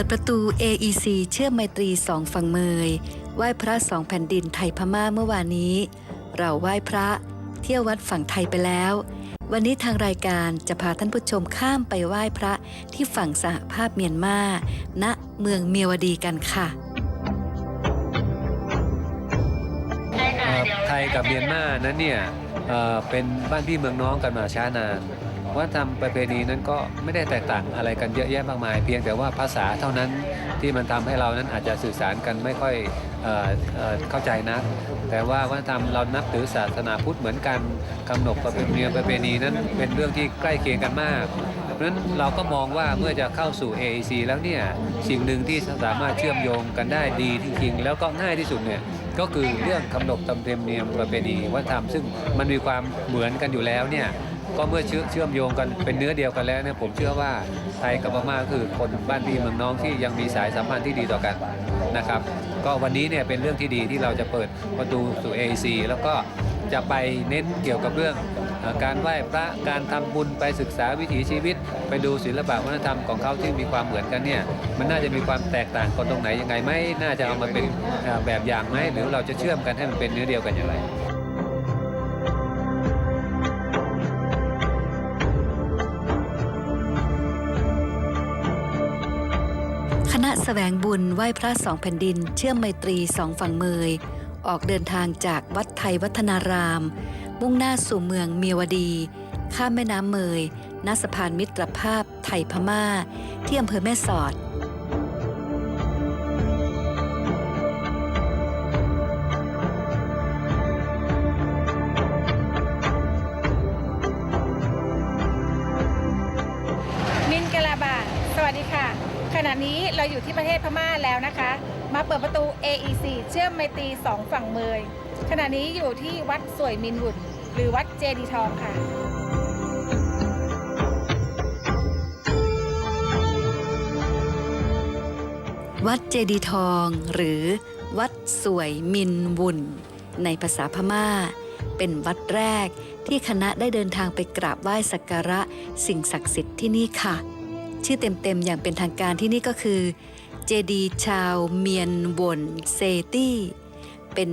ปิดประตู AEC เชื่อมไมตรีสองฝั่งเมย ไหว้พระสองแผ่นดินไทยพม่าเมื่อวานนี้ เราไหว้พระเที่ยววัดฝั่งไทยไปแล้ว วันนี้ทางรายการจะพาท่านผู้ชมข้ามไปไหว้พระที่ฝั่งสหภาพเมียนมาณเมืองเมียวดีกันค่ะไทยกับเมียนมานั้นเนี่ยเป็นบ้านพี่เมืองน้องกันมาช้านาน วัฒนธรรมประเพณีนั้นก็ไม่ได้แตกต่างอะไรกันเยอะแยะมากมาย เพียงแต่ว่าภาษาเท่านั้นที่มันทำให้เรานั้นอาจจะสื่อสารกันไม่ค่อยเออเออเข้าใจนักแต่ว่าวัฒนธรรมเรานับถือศาสนาพุทธเหมือนกันกำหนดประเพณีประเพณีนั้นเป็นเรื่องที่ใกล้เคียงกันมากเพราะฉะนั้นเราก็มองว่าเมื่อจะเข้าสู่ AEC แล้วเนี่ยสิ่งหนึ่งที่สามารถเชื่อมโยงกันได้ดีจริงแล้วก็ง่ายที่สุดเนี่ยก็คือเรื่องคำนบธรรมเนียมประเพณีวัฒนธรรมซึ่งมันมีความเหมือนกันอยู่แล้วเนี่ย ก็เมื่อเชื่อมโยงกันเป็นเนื้อเดียวกันแล้วเนี่ยผมเชื่อว่าไทยกับพม่าคือคนบ้านพี่เมืองน้องที่ยังมีสายสัมพันธ์ที่ดีต่อกันนะครับ ก็วันนี้เนี่ยเป็นเรื่องที่ดีที่เราจะเปิดประตูสู่ AEC แล้วก็จะไปเน้นเกี่ยวกับเรื่องการไหว้พระการทำบุญไปศึกษาวิถีชีวิต ไปดูศิลปะวัฒนธรรมของเขาที่มีความเหมือนกันเนี่ยมันน่าจะมีความแตกต่างกันตรงไหนยังไงไหมน่าจะเอามาเป็นแบบอย่างไหมหรือเราจะเชื่อมกันให้มันเป็นเนื้อเดียวกันอย่างไร ณะแสวงบุญไหว้พระสองแผ่นดิน เชื่อมไมตรีสองฝั่งเมย ออกเดินทางจากวัดไทยวัฒนาราม มุ่งหน้าสู่เมืองเมียวดี ข้ามแม่น้ำเมยณสะพานมิตรภาพไทยพม่า ที่อำเภอแม่สอด ณะนี้เราอยู่ที่ประเทศพม่าแล้วนะคะ มาเปิดประตู AEC เชื่อมไมตรีสองฝั่งเมยขณะนี้อยู่ที่วัดสวยมินวุนหรือวัดเจดีทองค่ะวัดเจดีทองหรือวัดสวยมินวุนในภาษาพม่า เป็นวัดแรกที่คณะได้เดินทางไปกราบไหว้สักการะสิ่งศักดิ์สิทธิ์ที่นี่ค่ะ ชื่อเต็มๆ อย่างเป็นทางการที่นี่ก็คือเจดีชาวเมียนวนเซตี้ เป็น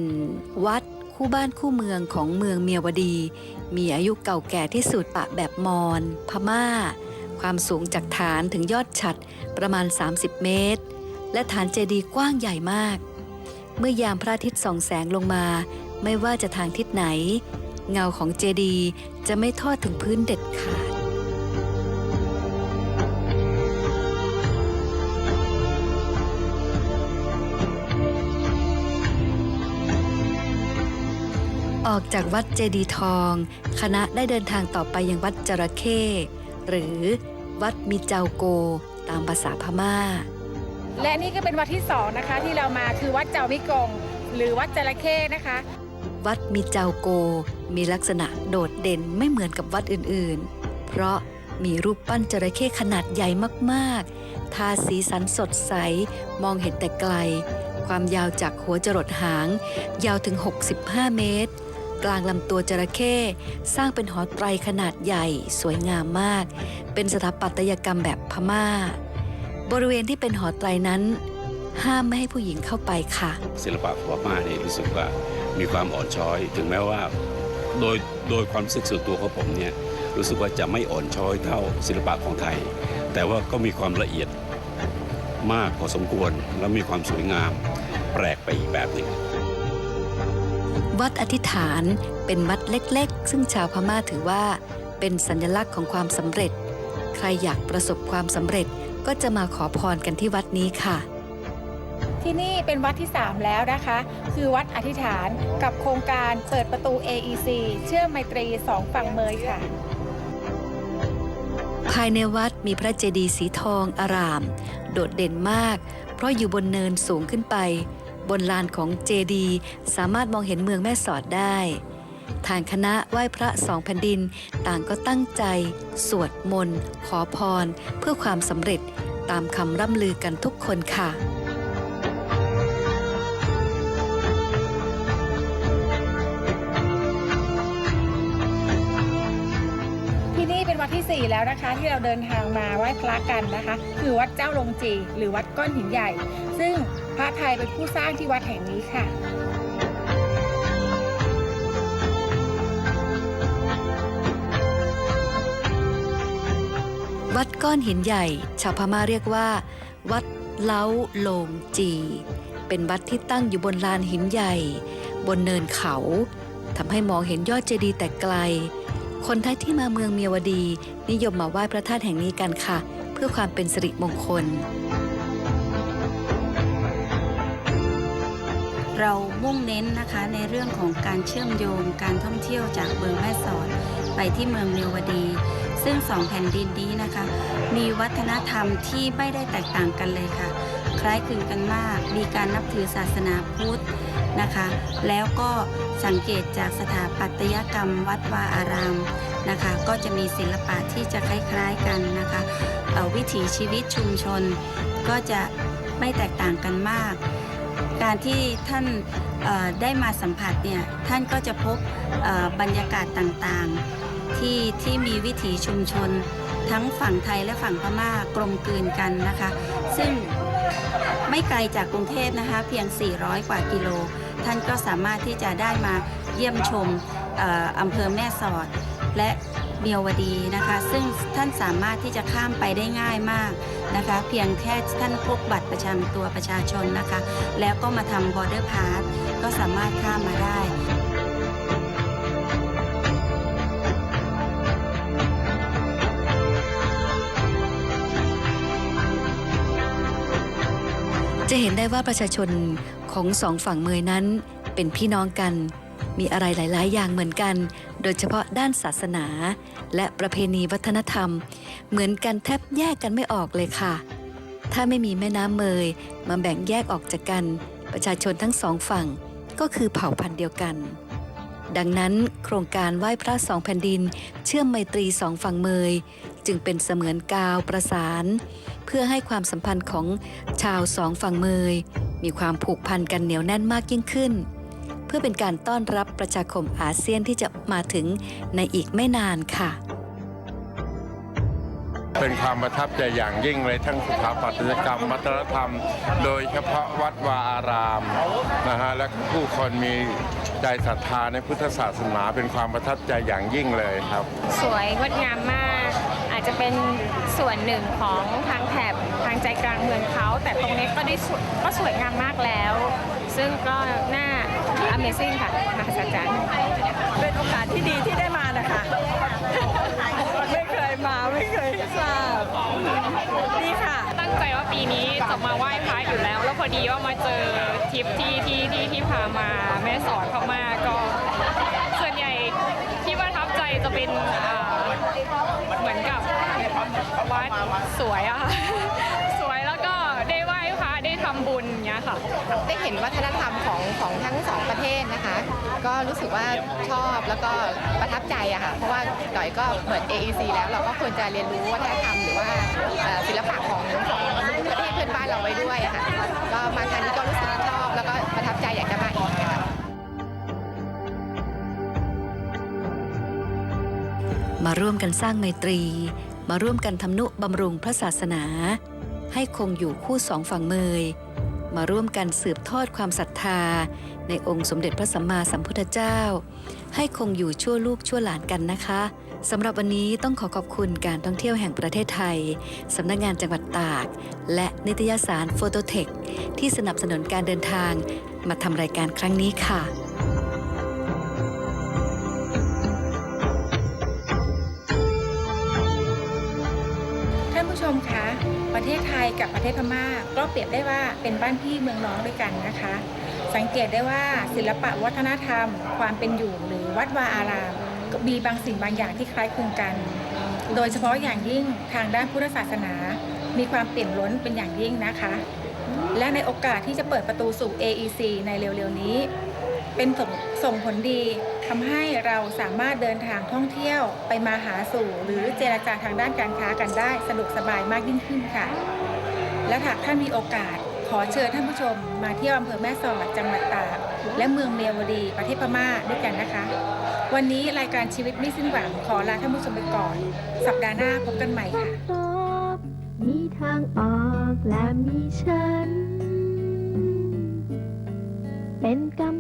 วัดคู่บ้านคู่เมืองของเมืองเมียวดี มีอายุเก่าแก่ที่สุดปะแบบมอญพม่า ความสูงจากฐานถึงยอดฉัดประมาณ 30 เมตร และฐานเจดีกว้างใหญ่มาก เมื่อยามพระอาทิตย์ส่องแสงลงมา ไม่ว่าจะทางทิศไหน เงาของเจดีจะไม่ทอดถึงพื้นเด็ดขาด ออกจากวัดเจดีย์ทอง คณะได้เดินทางต่อไปยังวัดจระเข้หรือวัดมิเจาโก ตามภาษาพม่า และนี่ก็เป็นวัดที่สองนะคะที่เรามาคือวัดเจ้ามิกง หรือวัดจระเข้นะคะ วัดมิเจาโก มีลักษณะโดดเด่นไม่เหมือนกับวัดอื่นๆ เพราะมีรูปปั้นจระเข้ขนาดใหญ่มากๆ ทาสีสันสดใส มองเห็นแต่ไกล ความยาวจากหัวจรดหาง ยาวถึง 65 เมตร กลางลำตัวจระเข้สร้างเป็นหอไตรขนาดใหญ่สวยงามมาก เป็นสถาปัตยกรรมแบบพม่า บริเวณที่เป็นหอไตรนั้น ห้ามไม่ให้ผู้หญิงเข้าไปค่ะ ศิลปะพม่านี่รู้สึกว่ามีความอ่อนช้อย ถึงแม้ว่า โดยโดยความรู้สึกส่วนตัวของผมเนี่ยรู้สึกว่าจะไม่อ่อนช้อยเท่าศิลปะของไทย แต่ว่าก็มีความละเอียดมากพอสมควรและมีความสวยงามแปลกไปอีกแบบหนึ่ง วัดอธิษฐานเป็นวัดเล็กๆ ซึ่งชาวพม่าถือว่า เป็นสัญลักษณ์ของความสำเร็จ ใครอยากประสบความสำเร็จก็จะมาขอพรกันที่วัดนี้ค่ะ ที่นี่เป็นวัดที่ 3 แล้วนะคะ คือวัดอธิษฐานกับโครงการเปิดประตู AEC เชื่อมไมตรีสองฝั่งเมยค่ะ ภายในวัดมีพระเจดีย์สีทองอาราม โดดเด่นมาก เพราะอยู่บนเนินสูงขึ้นไป บนลานของเจดีสามารถมองเห็นเมืองแม่สอดได้ ทางคณะไหว้พระสองแผ่นดิน ต่างก็ตั้งใจ สวดมนต์ขอพร เพื่อความสำเร็จตามคำร่ำลือกันทุกคนค่ะที่นี่เป็นวัดที่ที่ 4 แล้วนะคะที่เราเดินทางมาไหว้พระกันนะคะ คือวัดเจ้าลงจี หรือวัดก้อนหินใหญ่ ซึ่ง พระไทยเป็นผู้สร้างที่วัดแห่งนี้ค่ะวัดก้อนหินใหญ่ ชาวพม่าเรียกว่า วัดเล้าโลงจี เป็นวัดที่ตั้งอยู่บนลานหินใหญ่ บนเนินเขาทำให้มองเห็นยอดเจดีย์แต่ไกล คนไทยที่มาเมืองเมียวดี นิยมมาไหว้พระธาตุแห่งนี้กันค่ะ เพื่อความเป็นสิริมงคล เรามุ่งเน้นนะคะในเรื่องของการเชื่อมโยงการท่องเที่ยวจากเมืองแม่สอดไปที่เมืองเมียวดี ซึ่งสองแผ่นดินนี้นะคะ มีวัฒนธรรมที่ไม่ได้แตกต่างกันเลยค่ะ คล้ายคลึงกันมาก มีการนับถือศาสนาพุทธนะคะ แล้วก็สังเกตจากสถาปัตยกรรมวัดวาอารามนะคะ ก็จะมีศิลปะที่จะคล้าย ๆกันนะคะเอ่อวิถีชีวิตชุมชนก็จะไม่แตกต่างกันมาก การที่ท่านได้มาสัมผัสเนี่ยท่านก็จะพบบรรยากาศต่างๆ ที่ที่มีวิถีชุมชน ทั้งฝั่งไทยและฝั่งพม่ากลมกลืนกันนะคะ ซึ่งไม่ไกลจากกรุงเทพนะคะเพียง 400 กว่ากิโล ท่านก็สามารถที่จะได้มาเยี่ยมชมเอ่ออำเภอแม่สอดและเมียวดีนะคะ ซึ่งท่านสามารถที่จะข้ามไปได้ง่ายมาก นะคะ เพียงแค่ท่านพกบัตรประจำตัวประชาชนนะคะ แล้วก็มาทำ border pass ก็สามารถข้ามมาได้จะเห็นได้ว่าประชาชนของสองฝั่งเมยนั้น เป็นพี่น้องกัน มีอะไรหลาย ๆ อย่างเหมือนกัน โดยเฉพาะด้านศาสนา และประเพณีวัฒนธรรม เหมือนกันแทบแยกกันไม่ออกเลยค่ะ ถ้าไม่มีแม่น้ำเมยมาแบ่งแยกออกจากกัน ประชาชนทั้งสองฝั่งก็คือเผ่าพันธุ์เดียวกัน ดังนั้นโครงการไหว้พระสองแผ่นดิน เชื่อมไมตรีสองฝั่งเมย จึงเป็นเสมือนกาวประสาน เพื่อให้ความสัมพันธ์ของชาวสองฝั่งเมย มีความผูกพันกันเหนียวแน่นมากยิ่งขึ้น เพื่อเป็นการต้อนรับประชาคมอาเซียนที่จะมาถึงในอีกไม่นานค่ะ เป็นความประทับใจอย่างยิ่งเลยทั้งสถาปัตยกรรมวัฒนธรรม โดยเฉพาะวัดวาอารามนะฮะและผู้คนมีใจศรัทธาในพุทธศาสนาเป็นความประทับใจอย่างยิ่งเลยครับ สวยงดงามมาก อาจจะเป็นส่วนหนึ่งของทางแถบทางใจกลางเมืองเขา แต่ตรงนี้ก็ได้สวยก็สวยงามมากแล้ว ซึ่งก็น่า Amazing ค่ะมหัศจรรย์เป็นโอกาสที่ดีที่ได้มานะคะ ไม่เคยมาไม่เคยทราบดีค่ะ ตั้งใจว่าปีนี้จะมาไหว้พระอยู่แล้ว แล้วพอดีว่ามาเจอทริปที่ที่ที่ที่พามาแม่สอนเขามาก็ ส่วนใหญ่ที่ประทับใจจะเป็นอ่าเหมือนกับวัดสวยอะค่ะ ค่ะ ได้เห็นวัฒนธรรมของของทั้งสองประเทศนะคะ ก็รู้สึกว่าชอบแล้วก็ประทับใจอะค่ะ เพราะว่าหน่อยก็เหมือน AEC แล้วเราก็ควรจะเรียนรู้วัฒนธรรมหรือว่าศิลปะของของประเทศเพื่อนบ้านเราไว้ด้วยค่ะ ก็มาครั้งนี้ก็รู้สึกชอบแล้วก็ประทับใจอยากจะมาอีกค่ะมาร่วมกันสร้างไมตรี มาร่วมกันทำนุบำรุงพระศาสนา ให้คงอยู่คู่สองฝั่งเมย มาร่วมกันสืบทอดความศรัทธา ในองค์สมเด็จพระสัมมาสัมพุทธเจ้า ให้คงอยู่ชั่วลูกชั่วหลานกันนะคะสำหรับวันนี้ต้องขอขอบคุณการท่องเที่ยวแห่งประเทศไทย สำนักงานจังหวัดตาก และนิตยสารโฟโตเทคที่สนับสนุนการเดินทาง มาทำรายการครั้งนี้ค่ะท่านผู้ชมคะ ประเทศไทยกับประเทศพม่า ก็เปรียบได้ว่าเป็นบ้านพี่เมืองน้องด้วยกันนะคะ สังเกตได้ว่าศิลปะวัฒนธรรม ความเป็นอยู่หรือวัดวาอารามมีบางสิ่งบางอย่างที่คล้ายคลึงกัน โดยเฉพาะอย่างยิ่งทางด้านพุทธศาสนา มีความเปลี่ยนล้นเป็นอย่างยิ่งนะคะ และในโอกาสที่จะเปิดประตูสู่ AEC ในเร็วๆนี้ เป็นส่งผลดี ทำให้เราสามารถเดินทางท่องเที่ยวไปมาหาสู่หรือเจรจาทางด้านการค้ากันได้สะดวกสบายมากยิ่งขึ้นค่ะ และหากท่านมีโอกาส ขอเชิญท่านผู้ชม มาเที่ยวอำเภอแม่สอดจังหวัดตากและเมืองเมียวดีประเทศพม่าด้วยกันนะคะ วันนี้รายการชีวิตไม่สิ้นหวังขอลาท่านผู้ชมไปก่อน สัปดาห์หน้าพบกันใหม่ค่ะมีทางออกและมีฉัน เป็นกำ